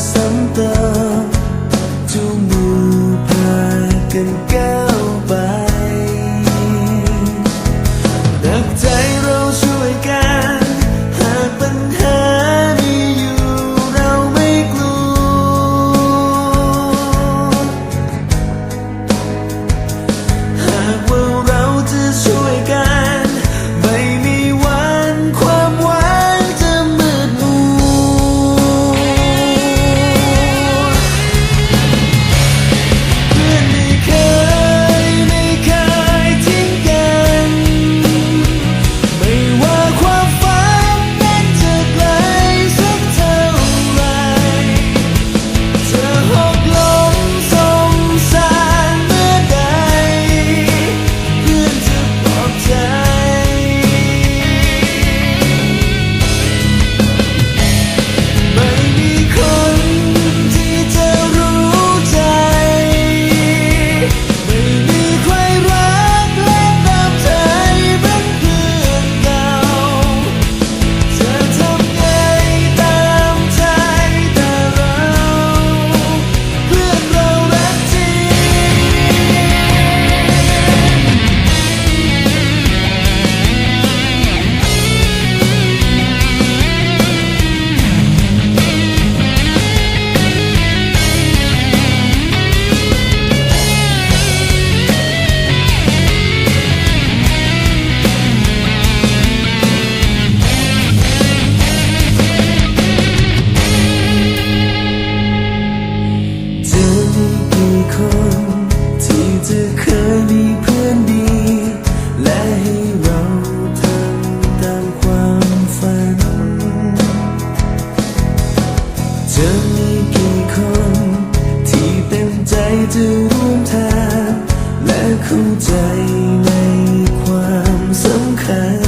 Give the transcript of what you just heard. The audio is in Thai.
so จะเคยมีเพื่อนดี และให้เราทำตามความฝัน จะมีกี่คนที่เต็มใจจะร่วมทางและเข้าใจในความสำคัญ